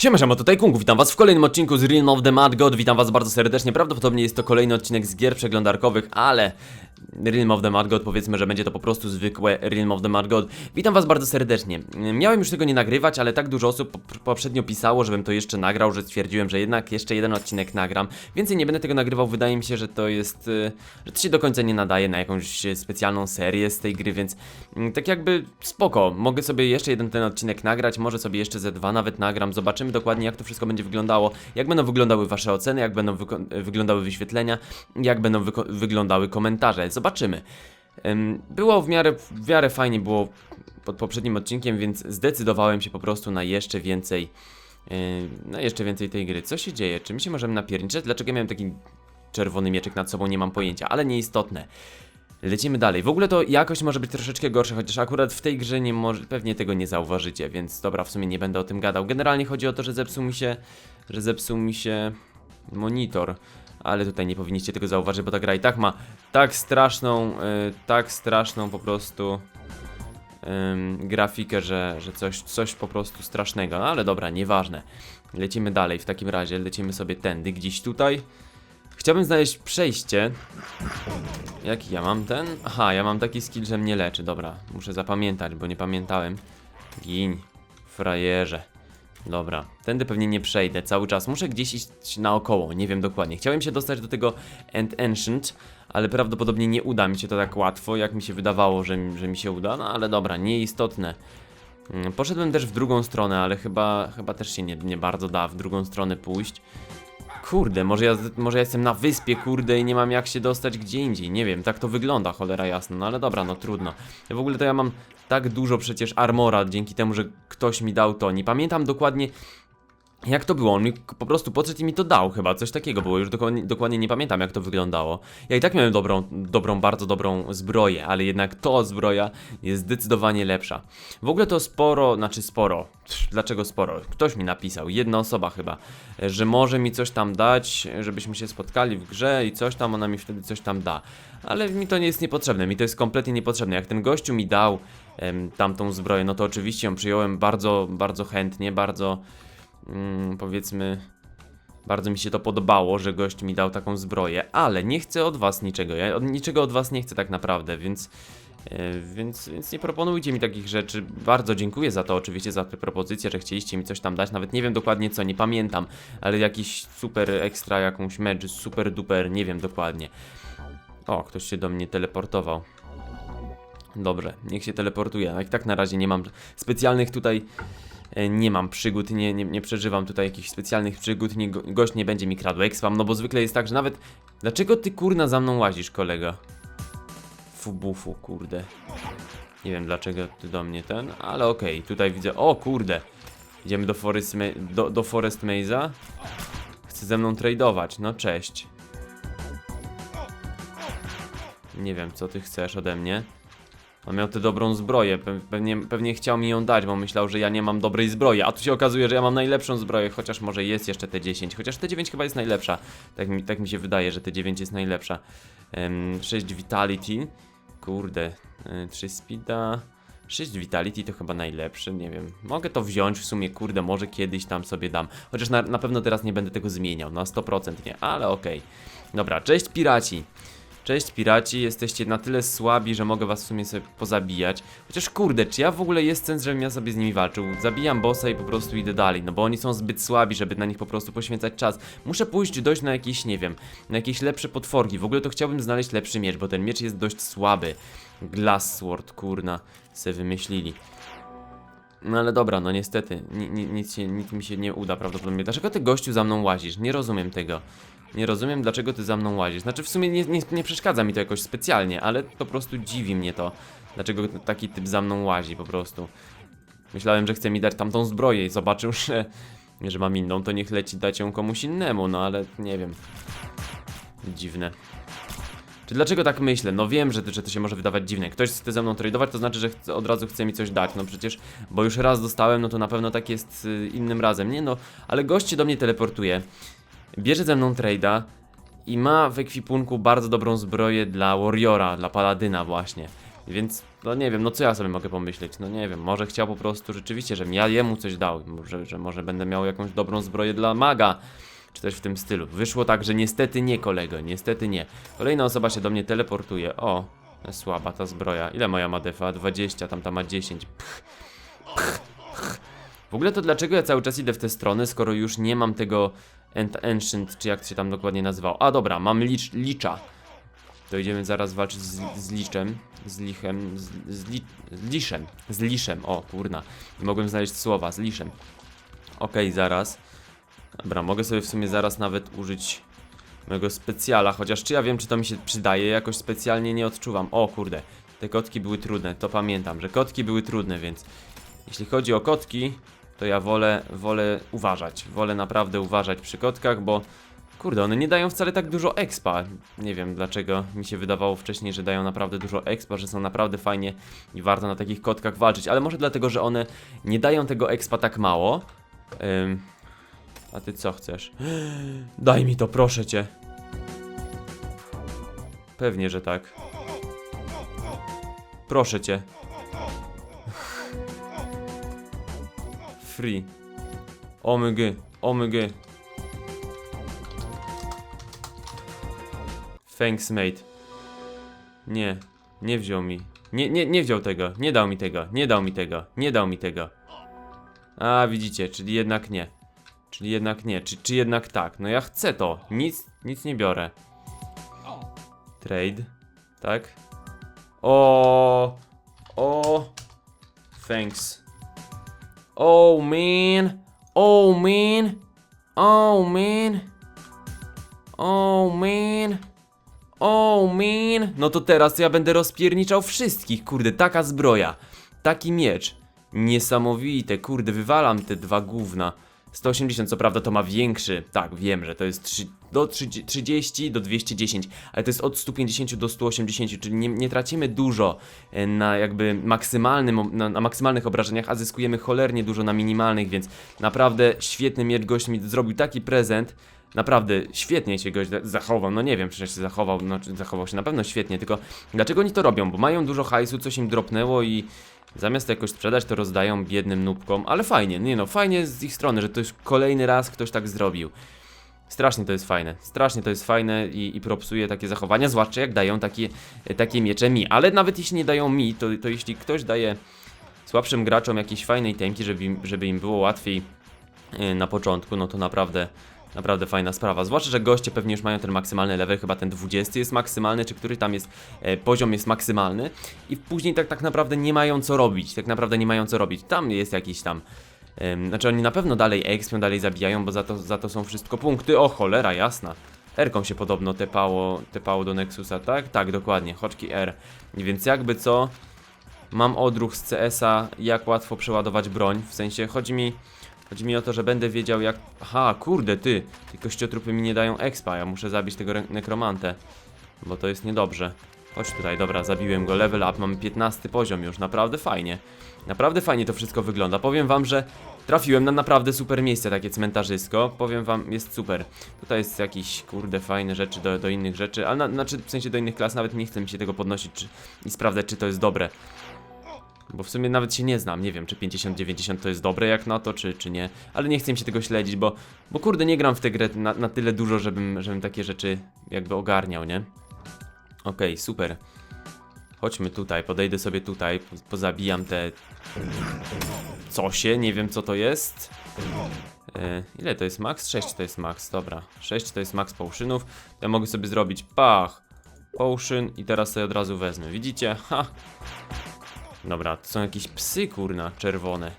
Siema, siema, tutaj witam was w kolejnym odcinku z Realm of the Mad God, witam was bardzo serdecznie, prawdopodobnie jest to kolejny odcinek z gier przeglądarkowych, ale Realm of the Mad God, powiedzmy, że będzie to po prostu zwykłe Realm of the Mad God. Witam was bardzo serdecznie. Miałem już tego nie nagrywać, ale tak dużo osób po- poprzednio pisało, żebym to jeszcze nagrał, że stwierdziłem, że jednak jeszcze jeden odcinek nagram. Więcej nie będę tego nagrywał, wydaje mi się, że to jest, y, że to się do końca nie nadaje na jakąś specjalną serię z tej gry, więc mm, tak jakby spoko, mogę sobie jeszcze jeden ten odcinek nagrać, może sobie jeszcze ze dwa nawet nagram, zobaczymy dokładnie jak to wszystko będzie wyglądało, jak będą wyglądały wasze oceny, jak będą wyglądały wyświetlenia, jak będą wyglądały komentarze, zobaczymy. Ym, Było w miarę, w miarę fajnie było pod poprzednim odcinkiem, więc zdecydowałem się po prostu na jeszcze więcej yy, na jeszcze więcej tej gry. Co się dzieje? Czy my się możemy napierniczać? Dlaczego miałem taki czerwony mieczek nad sobą? Nie mam pojęcia, ale nieistotne. Lecimy dalej. W ogóle to jakość może być troszeczkę gorsza, chociaż akurat w tej grze nie może, pewnie tego nie zauważycie, więc dobra, w sumie nie będę o tym gadał. Generalnie chodzi o to, że zepsuł mi się, że zepsuł mi się monitor, ale tutaj nie powinniście tego zauważyć, bo ta gra i tak ma tak straszną, y, tak straszną po prostu ym, grafikę, że, że coś, coś po prostu strasznego. No ale dobra, nieważne. Lecimy dalej w takim razie, lecimy sobie tędy, gdzieś tutaj. Chciałbym znaleźć przejście. Jaki ja mam ten? Aha, ja mam taki skill, że mnie leczy. Dobra, muszę zapamiętać, bo nie pamiętałem. Gin, frajerze. Dobra, tędy pewnie nie przejdę cały czas. Muszę gdzieś iść naokoło, nie wiem dokładnie. Chciałem się dostać do tego End Ancient, ale prawdopodobnie nie uda mi się to tak łatwo, jak mi się wydawało, że, że mi się uda. No ale dobra, nieistotne. Mm, Poszedłem też w drugą stronę, ale chyba, chyba też się nie, nie bardzo da w drugą stronę pójść. Kurde, może ja, może ja jestem na wyspie, kurde, i nie mam jak się dostać gdzie indziej. Nie wiem, tak to wygląda, cholera jasno. No ale dobra, no trudno. W ogóle to ja mam tak dużo przecież armora, dzięki temu, że ktoś mi dał to. Nie pamiętam dokładnie, jak to było. On mi po prostu podszedł i mi to dał chyba. Coś takiego było. Już dokładnie, dokładnie nie pamiętam, jak to wyglądało. Ja i tak miałem dobrą, dobrą, bardzo dobrą zbroję, ale jednak to zbroja jest zdecydowanie lepsza. W ogóle to sporo, znaczy sporo. Dlaczego sporo? Ktoś mi napisał, jedna osoba chyba, że może mi coś tam dać, żebyśmy się spotkali w grze i coś tam, ona mi wtedy coś tam da. Ale mi to nie jest niepotrzebne, mi to jest kompletnie niepotrzebne. Jak ten gościu mi dał em, tamtą zbroję, no to oczywiście ją przyjąłem bardzo, bardzo chętnie, bardzo mm, powiedzmy, bardzo mi się to podobało, że gość mi dał taką zbroję, ale nie chcę od was niczego. Ja od, niczego od was nie chcę tak naprawdę, więc, e, więc, więc nie proponujcie mi takich rzeczy. Bardzo dziękuję za to, oczywiście, za tę propozycję, że chcieliście mi coś tam dać. Nawet nie wiem dokładnie co, nie pamiętam, ale jakiś super ekstra, jakąś mecz, super duper, nie wiem dokładnie. O, ktoś się do mnie teleportował. Dobrze, niech się teleportuje. I tak na razie nie mam specjalnych tutaj nie mam przygód, nie, nie, nie przeżywam tutaj jakichś specjalnych przygód, nie, go- gość nie będzie mi kradł expam, no bo zwykle jest tak, że nawet... Dlaczego ty kurna za mną łazisz, kolego? Fubufu, kurde. Nie wiem dlaczego ty do mnie ten, ale okej, tutaj widzę... O kurde! Idziemy do Forest, Ma do, do Forest Maze'a. Chce ze mną tradeować, no cześć. Nie wiem, co ty chcesz ode mnie. On miał tę dobrą zbroję, pe- pewnie, pewnie chciał mi ją dać, bo myślał, że ja nie mam dobrej zbroi, a tu się okazuje, że ja mam najlepszą zbroję, chociaż może jest jeszcze T10, chociaż T9 chyba jest najlepsza, tak mi, tak mi się wydaje, że T9 jest najlepsza. Em, 6 Vitality, kurde, y, 3 Speeda, 6 Vitality to chyba najlepszy, nie wiem, mogę to wziąć w sumie, kurde, może kiedyś tam sobie dam, chociaż na, na pewno teraz nie będę tego zmieniał, na 100% nie, ale okej. Dobra, cześć piraci. Cześć piraci, jesteście na tyle słabi, że mogę was w sumie sobie pozabijać. Chociaż kurde, czy ja w ogóle jest sens, żebym ja sobie z nimi walczył? Zabijam bossa i po prostu idę dalej, no bo oni są zbyt słabi, żeby na nich po prostu poświęcać czas. Muszę pójść dojść na jakieś, nie wiem, na jakieś lepsze potworki. W ogóle to chciałbym znaleźć lepszy miecz, bo ten miecz jest dość słaby. Glass Sword, kurna, se wymyślili. No ale dobra, no niestety, ni, ni, nic, się, nic mi się nie uda prawdopodobnie. Dlaczego ty gościu za mną łazisz? Nie rozumiem tego. Nie rozumiem, dlaczego ty za mną łazisz. Znaczy, w sumie nie, nie, nie przeszkadza mi to jakoś specjalnie, ale po prostu dziwi mnie to. Dlaczego taki typ za mną łazi po prostu. Myślałem, że chce mi dać tamtą zbroję i zobaczył, że, że mam inną, to niech leci dać ją komuś innemu, no ale nie wiem. Dziwne. Czy dlaczego tak myślę? No wiem, że, że to się może wydawać dziwne. Ktoś chce ze mną tradować, to znaczy, że chce, od razu chce mi coś dać. No przecież, bo już raz dostałem, no to na pewno tak jest y, innym razem. Nie no, ale gość się do mnie teleportuje bierze ze mną trade'a i ma w ekwipunku bardzo dobrą zbroję dla Warriora, dla Paladyna właśnie. Więc no nie wiem, no co ja sobie mogę pomyśleć? No nie wiem, może chciał po prostu rzeczywiście, żebym ja jemu coś dał. Że może będę miał jakąś dobrą zbroję dla maga. Czy coś w tym stylu. Wyszło tak, że niestety nie, kolego, niestety nie. Kolejna osoba się do mnie teleportuje. O, słaba ta zbroja. Ile moja ma defa? 20, tamta ma 10. Pch, pch, pch. W ogóle to dlaczego ja cały czas idę w tę stronę, skoro już nie mam tego Ent Ancient, czy jak się tam dokładnie nazywał. A dobra, mam licz, licza. To idziemy zaraz walczyć z, z liczem, z lichem, z, z, li, z liszem, z liszem, o kurna, nie mogłem znaleźć słowa, z liszem. Okej, zaraz. Dobra, mogę sobie w sumie zaraz nawet użyć mojego specjala, chociaż czy ja wiem, czy to mi się przydaje, jakoś specjalnie nie odczuwam. O kurde, te kotki były trudne, to pamiętam, że kotki były trudne, więc jeśli chodzi o kotki, to ja wolę, wolę uważać, wolę naprawdę uważać przy kotkach, bo Kurde, one nie dają wcale tak dużo expa. Nie wiem dlaczego mi się wydawało wcześniej, że dają naprawdę dużo expa, że są naprawdę fajnie i warto na takich kotkach walczyć, ale może dlatego, że one nie dają tego expa tak mało. Ym, a ty co chcesz? Daj mi to, proszę cię. Pewnie, że tak. Proszę cię. Free. Omygy, omygy. Thanks, mate. Nie, nie wziął mi. Nie, nie, nie wziął tego, nie dał mi tego, nie dał mi tego, nie dał mi tego. A, widzicie, czyli jednak nie. Czyli jednak nie, czy, czy jednak tak. No ja chcę to, nic, nic nie biorę. Trade, tak? O, o, thanks. Oh man, oh man, oh man, oh man. Oh man. No to teraz ja będę rozpierniczał wszystkich, kurde, taka zbroja. Taki miecz. Niesamowite, kurde, wywalam te dwa gówna. 180, co prawda to ma większy, tak, wiem, że to jest 3, do 30, 30 do 210, ale to jest od 150 do 180, czyli nie, nie tracimy dużo e, na jakby maksymalnym, na, na maksymalnych obrażeniach, a zyskujemy cholernie dużo na minimalnych, więc naprawdę świetny miecz gość mi zrobił taki prezent, Naprawdę świetnie się goś zachował, no nie wiem, przecież się zachował, no zachował się na pewno świetnie, tylko dlaczego oni to robią? Bo mają dużo hajsu, coś im dropnęło i zamiast jakoś sprzedać, to rozdają biednym nubkom, ale fajnie, nie no, fajnie z ich strony, że to już kolejny raz ktoś tak zrobił. Strasznie to jest fajne, strasznie to jest fajne i, i propsuje takie zachowania, zwłaszcza jak dają takie, takie miecze mi, ale nawet jeśli nie dają mi, to, to jeśli ktoś daje słabszym graczom jakieś fajnej temki, żeby, im- żeby im było łatwiej yy, na początku, no to naprawdę Naprawdę fajna sprawa, zwłaszcza, że goście pewnie już mają ten maksymalny level, chyba ten 20 jest maksymalny, czy który tam jest, e, poziom jest maksymalny i później tak, tak naprawdę nie mają co robić, tak naprawdę nie mają co robić, tam jest jakiś tam, em, znaczy oni na pewno dalej expią, dalej zabijają, bo za to, za to są wszystko punkty, o cholera jasna. R-ką się podobno tepało, tepało do Nexusa, tak? Tak, dokładnie, choczki R. Więc jakby co, mam odruch z CS-a, jak łatwo przeładować broń, w sensie chodzi mi... Chodzi mi o to, że będę wiedział jak... Aha, kurde, ty! Te kościotrupy mi nie dają expa, ja muszę zabić tego nekromantę. Bo to jest niedobrze. Chodź tutaj, dobra, zabiłem go, level up, mamy 15 poziom już, naprawdę fajnie. Naprawdę fajnie to wszystko wygląda. Powiem wam, że trafiłem na naprawdę super miejsce, takie cmentarzysko. Powiem wam, jest super. Tutaj jest jakiś, kurde, fajne rzeczy do, do innych rzeczy, ale na, znaczy w sensie do innych klas, nawet nie chce mi się tego podnosić czy, i sprawdzać, czy to jest dobre. Bo w sumie nawet się nie znam, nie wiem czy 50-90 to jest dobre jak na to, czy, czy nie Ale nie chcę mi się tego śledzić, bo, bo kurde nie gram w tę grę na, na tyle dużo, żebym, żebym takie rzeczy jakby ogarniał, nie? Okej, super Chodźmy tutaj, podejdę sobie tutaj, po- pozabijam te... Cosie, nie wiem co to jest e, Ile to jest max? 6 to jest max, dobra 6 to jest max potionów Ja mogę sobie zrobić pach Potion i teraz sobie od razu wezmę, widzicie? Ha! Dobra, to są jakieś psy, kurna, czerwone.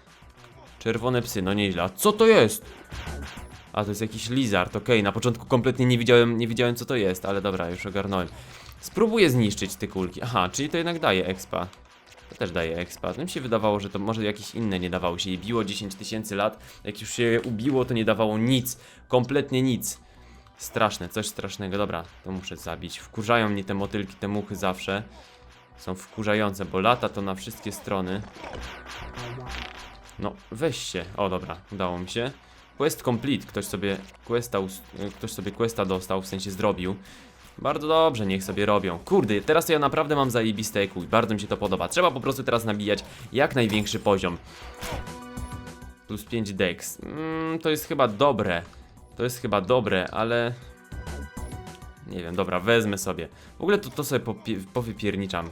Czerwone psy, no nieźle. A co to jest? A, to jest jakiś lizard, okej. Na początku kompletnie nie widziałem, nie widziałem co to jest, ale dobra, już ogarnąłem. Spróbuję zniszczyć te kulki. Aha, czyli to jednak daje expa. To też daje expa. To mi się wydawało, że to może jakieś inne nie dawało się. Je biło 10 tysięcy lat. Jak już się je ubiło, to nie dawało nic. Kompletnie nic. Straszne, coś strasznego. Dobra, to muszę zabić. Wkurzają mnie te motylki, te muchy zawsze. Są wkurzające, bo lata to na wszystkie strony. No, weź się. O, dobra, udało mi się. Quest complete. Ktoś sobie questa, ktoś sobie questa dostał, w sensie zrobił. Bardzo dobrze, niech sobie robią. Kurde, teraz to ja naprawdę mam zajebiste EQ i bardzo mi się to podoba. Trzeba po prostu teraz nabijać jak największy poziom. Plus 5 dex. Mm, to jest chyba dobre. To jest chyba dobre, ale... Nie wiem, dobra, wezmę sobie. W ogóle to, to sobie powypierniczam.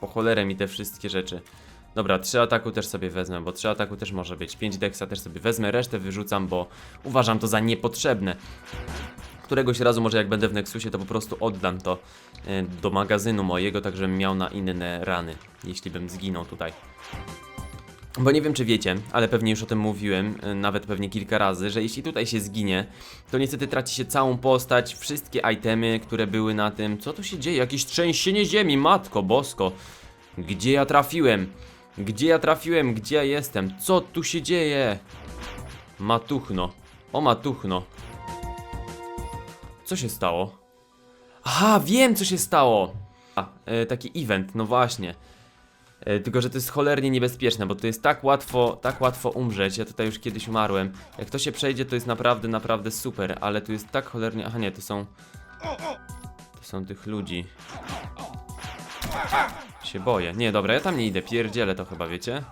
Po cholerę mi te wszystkie rzeczy. Dobra, 3 ataku też sobie wezmę, bo 3 ataku też może być. 5 dexa też sobie wezmę, resztę wyrzucam, bo uważam to za niepotrzebne. Któregoś razu może jak będę w Nexusie, to po prostu oddam to e, do magazynu mojego, tak żebym miał na inne rany, jeśli bym zginął tutaj. Bo nie wiem czy wiecie, ale pewnie już o tym mówiłem, y, nawet pewnie kilka razy, że jeśli tutaj się zginie, to niestety traci się całą postać, wszystkie itemy, które były na tym. Co tu się dzieje? Jakieś trzęsienie ziemi, matko bosko. Gdzie ja trafiłem? Gdzie ja trafiłem? Gdzie ja jestem? Co tu się dzieje? Matuchno. O matuchno. Co się stało? Aha, wiem co się stało! A, e, taki event, no właśnie. E, Tylko, że to jest cholernie niebezpieczne, bo to jest tak łatwo, tak łatwo umrzeć. Ja tutaj już kiedyś umarłem. Jak to się przejdzie, to jest naprawdę, naprawdę super, ale tu jest tak cholernie. Aha, nie, to są. To są tych ludzi. Się boję. Nie, dobra, ja tam nie idę. Pierdzielę to chyba, wiecie?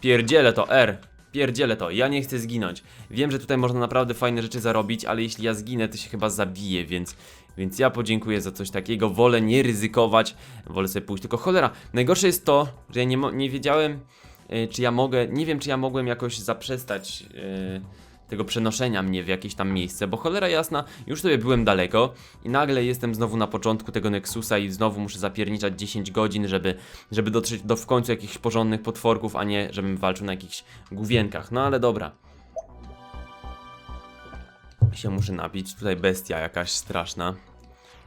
Pierdzielę to, R. Pierdzielę to, ja nie chcę zginąć. Wiem, że tutaj można naprawdę fajne rzeczy zarobić, ale jeśli ja zginę, to się chyba zabiję, więc, więc ja podziękuję za coś takiego. Wolę nie ryzykować, wolę sobie pójść. Tylko cholera, najgorsze jest to, że ja nie, nie wiedziałem, y, czy ja mogę, nie wiem, czy ja mogłem jakoś zaprzestać y, tego przenoszenia mnie w jakieś tam miejsce, bo cholera jasna, już sobie byłem daleko i nagle jestem znowu na początku tego Nexusa i znowu muszę zapierniczać 10 godzin, żeby, żeby dotrzeć do w końcu jakichś porządnych potworków, a nie żebym walczył na jakichś główienkach. No ale dobra. Się muszę napić. Tutaj bestia jakaś straszna.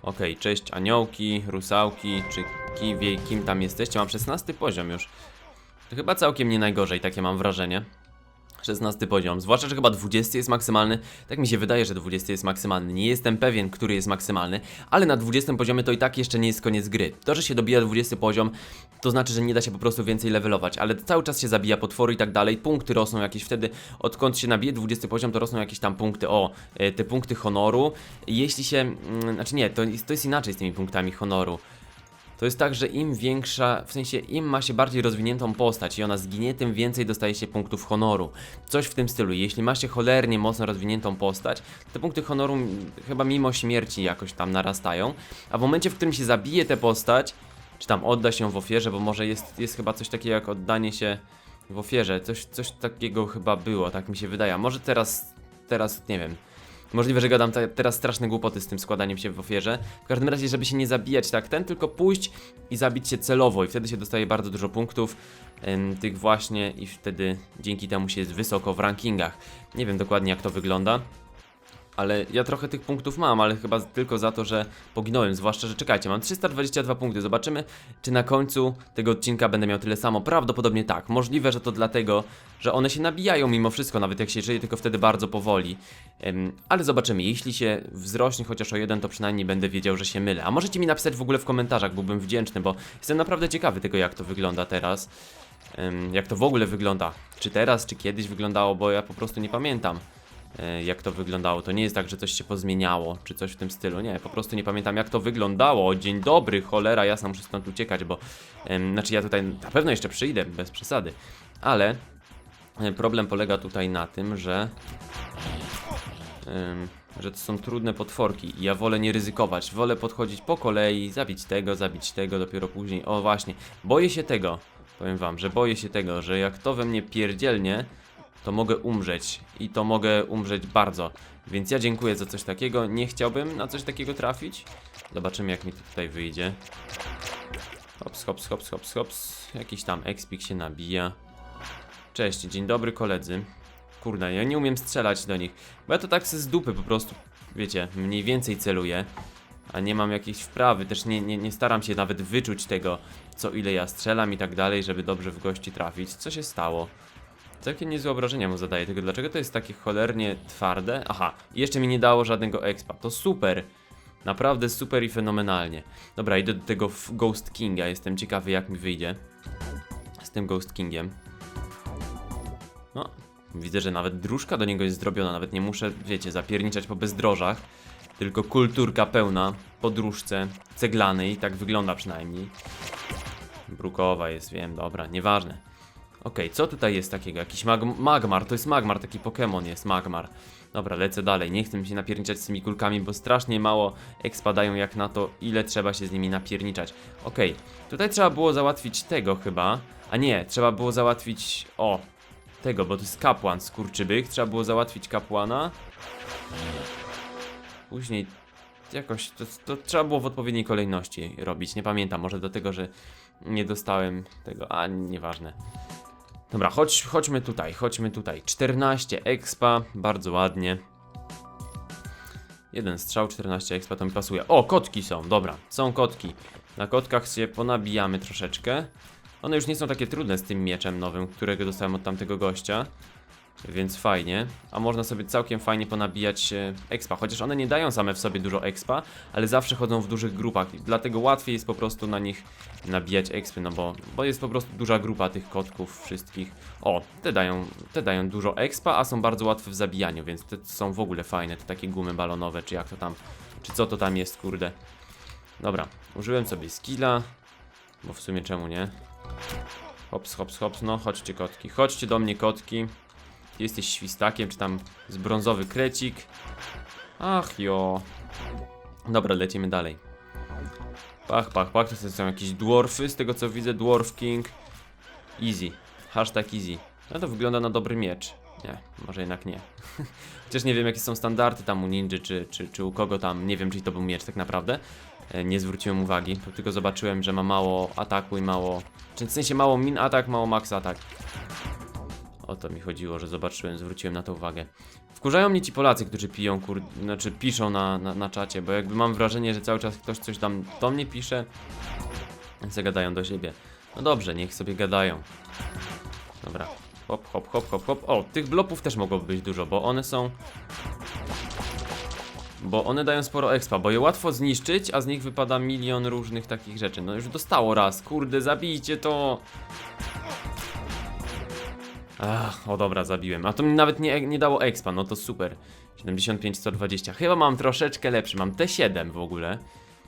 Okej, cześć aniołki, rusałki, czy kiwie, kim tam jesteście? Mam 16 poziom już. To chyba całkiem nie najgorzej, takie mam wrażenie. 16 poziom, zwłaszcza, że chyba 20 jest maksymalny. Tak mi się wydaje, że 20 jest maksymalny. Nie jestem pewien, który jest maksymalny, ale na 20 poziomie to i tak jeszcze nie jest koniec gry. To, że się dobija 20 poziom, to znaczy, że nie da się po prostu więcej levelować, ale cały czas się zabija potwory i tak dalej. Punkty rosną jakieś wtedy, odkąd się nabije 20 poziom, to rosną jakieś tam punkty. O, e, te punkty honoru. Jeśli się. Mm, znaczy nie, to, to jest inaczej z tymi punktami honoru. To jest tak, że im większa, w sensie im ma się bardziej rozwiniętą postać i ona zginie, tym więcej dostaje się punktów honoru. Coś w tym stylu. Jeśli ma się cholernie mocno rozwiniętą postać, te punkty honoru chyba mimo śmierci jakoś tam narastają, a w momencie, w którym się zabije tę postać, czy tam odda się w ofierze, bo może jest, jest chyba coś takiego jak oddanie się w ofierze, coś, coś takiego chyba było, tak mi się wydaje. A może teraz, teraz nie wiem. Możliwe, że gadam te, teraz straszne głupoty z tym składaniem się w ofierze. W każdym razie, żeby się nie zabijać tak ten, tylko pójść i zabić się celowo i wtedy się dostaje bardzo dużo punktów tych właśnie i wtedy dzięki temu się jest wysoko w rankingach. Nie wiem dokładnie jak to wygląda. Ale ja trochę tych punktów mam, ale chyba tylko za to, że poginąłem. Zwłaszcza, że czekajcie, mam 322 punkty. Zobaczymy, czy na końcu tego odcinka będę miał tyle samo. Prawdopodobnie tak. Możliwe, że to dlatego, że one się nabijają mimo wszystko, nawet jak się żyje, tylko wtedy bardzo powoli. Em, ale zobaczymy. Jeśli się wzrośnie chociaż o jeden, to przynajmniej będę wiedział, że się mylę. A możecie mi napisać w ogóle w komentarzach, byłbym wdzięczny, bo jestem naprawdę ciekawy tego, jak to wygląda teraz. Em, jak to w ogóle wygląda. Czy teraz, czy kiedyś wyglądało, bo ja po prostu nie pamiętam jak to wyglądało. To nie jest tak, że coś się pozmieniało, czy coś w tym stylu. Nie, po prostu nie pamiętam, jak to wyglądało. Dzień dobry, cholera, jasna, muszę stąd uciekać, bo. znaczy, ja tutaj na pewno jeszcze przyjdę, bez przesady. Ale e, problem polega tutaj na tym, że. że to są trudne potworki i ja wolę nie ryzykować. Wolę podchodzić po kolei, zabić tego, zabić tego, dopiero później. O, właśnie, boję się tego. Powiem wam, że boję się tego, że jak to we mnie pierdzielnie, to mogę umrzeć i to mogę umrzeć bardzo. Więc ja dziękuję za coś takiego. Nie chciałbym na coś takiego trafić. Zobaczymy jak mi to tutaj wyjdzie. Hops, hops, hops, hops, hops. Jakiś tam expik się nabija. Cześć, dzień dobry koledzy. Kurde, ja nie umiem strzelać do nich. Bo ja to tak z dupy po prostu, wiecie, mniej więcej celuję. A nie mam jakiejś wprawy, też nie, nie, nie staram się nawet wyczuć tego, co ile ja strzelam i tak dalej, żeby dobrze w gości trafić. Co się stało? Takie niezłe obrażenia mu zadaje, tylko dlaczego to jest takie cholernie twarde? Aha, jeszcze mi nie dało żadnego expa, to super. Naprawdę super i fenomenalnie. Dobra, idę do tego Ghost Kinga, jestem ciekawy jak mi wyjdzie. Z tym Ghost Kingiem. No, widzę, że nawet dróżka do niego jest zrobiona, nawet nie muszę, wiecie, zapierniczać po bezdrożach. tylko kulturka pełna po dróżce ceglanej, tak wygląda przynajmniej. Brukowa jest, wiem, dobra, nieważne. Okej, co tutaj jest takiego? Jakiś mag Magmar, to jest Magmar, taki Pokémon jest, Magmar. Dobra, lecę dalej, nie chcę się napierniczać z tymi kulkami, bo strasznie mało expa dają jak na to, ile trzeba się z nimi napierniczać. Okej, tutaj trzeba było załatwić tego chyba, a nie, trzeba było załatwić, o, tego, bo to jest kapłan, skurczybyk, trzeba było załatwić kapłana. Później jakoś, to, to trzeba było w odpowiedniej kolejności robić, nie pamiętam, może do tego, że nie dostałem tego, a nieważne. Dobra, chodź, chodźmy tutaj, chodźmy tutaj. 14 expa, bardzo ładnie. Jeden strzał, 14 expa, to mi pasuje. O, kotki są, dobra, są kotki. Na kotkach się ponabijamy troszeczkę. One już nie są takie trudne z tym mieczem nowym, którego dostałem od tamtego gościa. Więc fajnie. A można sobie całkiem fajnie ponabijać e, expa. Chociaż one nie dają same w sobie dużo expa, ale zawsze chodzą w dużych grupach. Dlatego łatwiej jest po prostu na nich nabijać expy, no bo, bo jest po prostu duża grupa tych kotków wszystkich. O, te dają, te dają dużo expa, a są bardzo łatwe w zabijaniu, więc te są w ogóle fajne. Te takie gumy balonowe, czy jak to tam, czy co to tam jest, kurde. Dobra, użyłem sobie skilla, bo w sumie czemu nie? Hops, hops, hops, no chodźcie kotki, chodźcie do mnie kotki. Ty Jesteś świstakiem, czy tam z brązowy krecik. Ach jo. Dobra, lecimy dalej. Pach, pach, pach, to są jakieś dwarfy, z tego co widzę, Dwarf King. Easy. Hashtag easy. No to wygląda na dobry miecz. Nie, może jednak nie. Chociaż nie wiem jakie są standardy tam u ninja, czy, czy, czy u kogo tam, nie wiem czy to był miecz tak naprawdę. E, Nie zwróciłem uwagi, tylko zobaczyłem, że ma mało ataku i mało... Czy w sensie mało min atak, mało max atak. O to mi chodziło, że zobaczyłem, zwróciłem na to uwagę. Wkurzają mnie ci Polacy, którzy piją, kur... znaczy piszą na, na, na czacie, bo jakby mam wrażenie, że cały czas ktoś coś tam do mnie pisze, więc gadają do siebie. No dobrze, niech sobie gadają. Dobra. Hop, hop, hop, hop, hop. O, tych blopów też mogłoby być dużo, bo one są... Bo one dają sporo expa, bo je łatwo zniszczyć, a z nich wypada milion różnych takich rzeczy. No już dostało raz, kurde, zabijcie to! Ach, o dobra, zabiłem. A to mi nawet nie, nie dało expa, no to super. 75, 120. Chyba mam troszeczkę lepszy. Mam T7 w ogóle.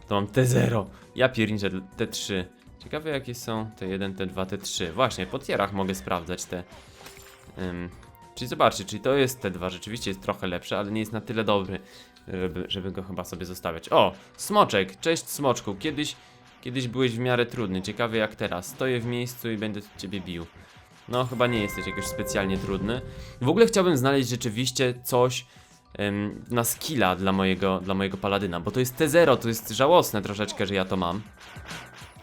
To mam T0. Ja pierniczę T3. Ciekawe jakie są T1, T2, T3. Właśnie, po tierach mogę sprawdzać te. Czyli zobaczcie, czyli to jest T2. Rzeczywiście jest trochę lepszy, ale nie jest na tyle dobry, żeby, żeby go chyba sobie zostawiać. O, Smoczek. Cześć Smoczku. Kiedyś, kiedyś byłeś w miarę trudny. Ciekawe jak teraz. Stoję w miejscu i będę ciebie bił. No, chyba nie jesteś jakoś specjalnie trudny. W ogóle chciałbym znaleźć rzeczywiście coś em, na skilla dla mojego, dla mojego paladyna, bo to jest T0, to jest żałosne troszeczkę, że ja to mam.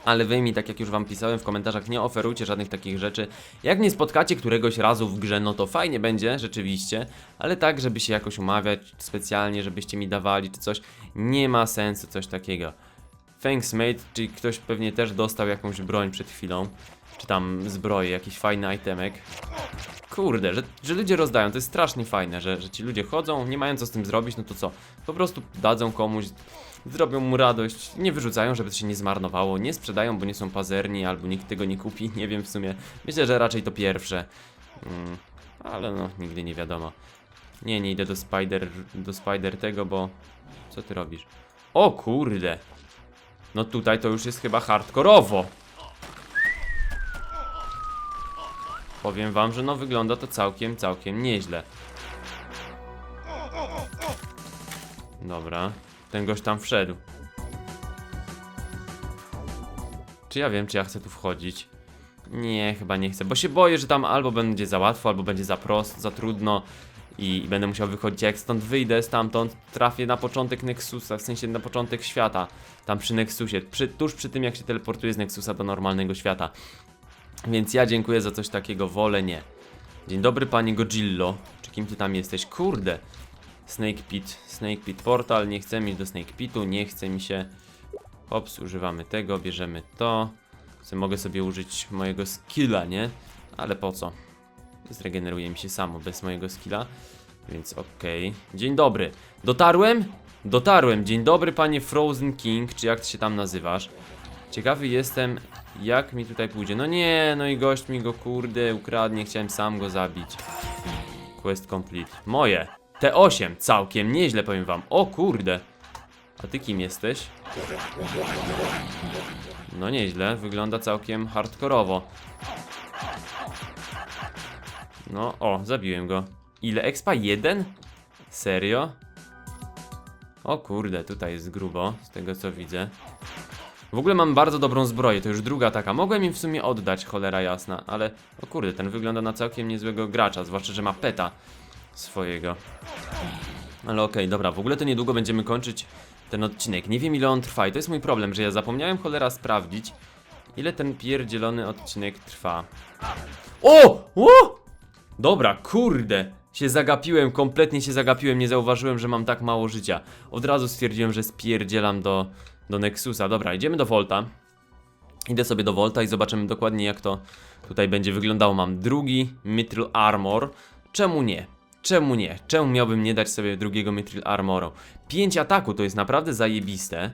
Ale wy mi, tak jak już wam pisałem w komentarzach, nie oferujcie żadnych takich rzeczy. Jak nie spotkacie któregoś razu w grze, no to fajnie będzie, rzeczywiście, ale tak, żeby się jakoś umawiać specjalnie, żebyście mi dawali czy coś, nie ma sensu coś takiego. Thanks mate, czyli ktoś pewnie też dostał jakąś broń przed chwilą, czy tam zbroję, jakiś fajny itemek. Kurde, że, że ludzie rozdają, to jest strasznie fajne, że, że ci ludzie chodzą, nie mają co z tym zrobić, no to co? Po prostu dadzą komuś, zrobią mu radość, nie wyrzucają, żeby to się nie zmarnowało, nie sprzedają, bo nie są pazerni, albo nikt tego nie kupi, nie wiem w sumie. Myślę, że raczej to pierwsze. Mm, ale no, nigdy nie wiadomo. Nie, nie idę do Spider, do Spider tego, bo... Co ty robisz? O kurde! No tutaj to już jest chyba hardkorowo. Powiem wam, że no wygląda to całkiem, całkiem nieźle. Dobra, ten gość tam wszedł. Czy ja wiem, czy ja chcę tu wchodzić? Nie, chyba nie chcę, bo się boję, że tam albo będzie za łatwo, albo będzie za prosto, za trudno i, i będę musiał wychodzić. Jak stąd wyjdę stamtąd, trafię na początek Nexusa, w sensie na początek świata, tam przy Nexusie, przy, tuż przy tym jak się teleportuję z Nexusa do normalnego świata. Więc ja dziękuję za coś takiego, wolę nie. Dzień dobry panie Godzillo. Czy kim ty tam jesteś? Kurde. Snake Pit, Snake Pit Portal, nie chce mi do Snake Pitu, nie chce mi się. Hops, używamy tego, bierzemy to. Mogę sobie użyć mojego skilla, nie? Ale po co? Zregeneruje mi się samo bez mojego skilla. Więc okej. Dzień dobry. Dotarłem? Dotarłem. Dzień dobry panie Frozen King, czy jak ty się tam nazywasz? Ciekawy jestem, jak mi tutaj pójdzie. No nie, no i gość mi go kurde ukradnie, chciałem sam go zabić. Quest complete. Moje. T8, całkiem nieźle powiem wam. O kurde. A ty kim jesteś? No nieźle, wygląda całkiem hardkorowo. No, o, zabiłem go. Ile expa? Jeden? Serio? O kurde, tutaj jest grubo, z tego co widzę. W ogóle mam bardzo dobrą zbroję, to już druga taka. Mogłem im w sumie oddać, cholera jasna, ale o kurde, ten wygląda na całkiem niezłego gracza, zwłaszcza, że ma peta swojego. Ale okej, dobra, w ogóle to niedługo będziemy kończyć ten odcinek. Nie wiem ile on trwa i to jest mój problem, że ja zapomniałem cholera sprawdzić, ile ten pierdzielony odcinek trwa. O! O! Dobra, kurde! Się zagapiłem, kompletnie się zagapiłem, nie zauważyłem, że mam tak mało życia. Od razu stwierdziłem, że spierdzielam do, do Nexusa. Dobra, idziemy do Volta. Idę sobie do Volta i zobaczymy dokładnie jak to tutaj będzie wyglądało. Mam drugi Mithril Armor. Czemu nie? Czemu nie? Czemu miałbym nie dać sobie drugiego Mithril Armoru? 5 ataku to jest naprawdę zajebiste.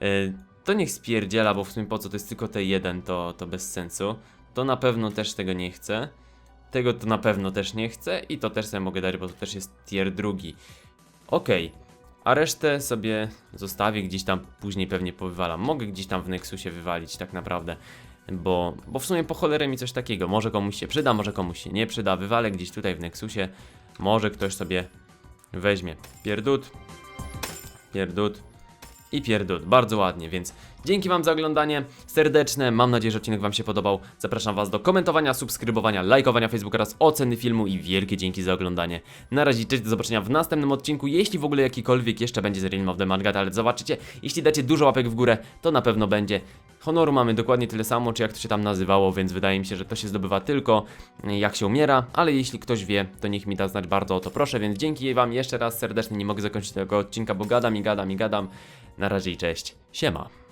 Yy, to niech spierdziela, bo w sumie po co to jest tylko te jeden, to, to bez sensu. To na pewno też tego nie chcę. Tego to na pewno też nie chcę i to też sobie mogę dać, bo to też jest tier drugi. Okej, a resztę sobie zostawię gdzieś tam, później pewnie powywalam. Mogę gdzieś tam w Nexusie wywalić tak naprawdę, bo, bo w sumie po cholerę mi coś takiego. Może komuś się przyda, może komuś się nie przyda. Wywalę gdzieś tutaj w Nexusie, może ktoś sobie weźmie. Pierdut, pierdut i pierdut. Bardzo ładnie, więc dzięki Wam za oglądanie serdeczne. Mam nadzieję, że odcinek Wam się podobał. Zapraszam Was do komentowania, subskrybowania, lajkowania Facebooka oraz oceny filmu i wielkie dzięki za oglądanie. Na razie cześć, do zobaczenia w następnym odcinku, jeśli w ogóle jakikolwiek jeszcze będzie z Realm of the Margat, ale zobaczycie, jeśli dacie dużo łapek w górę, to na pewno będzie. Honoru mamy dokładnie tyle samo, czy jak to się tam nazywało, więc wydaje mi się, że to się zdobywa tylko y, jak się umiera, ale jeśli ktoś wie, to niech mi da znać bardzo o to proszę, więc dzięki Wam jeszcze raz serdecznie, nie mogę zakończyć tego odcinka, bo gadam i gadam i gadam. Na razie i cześć, siema.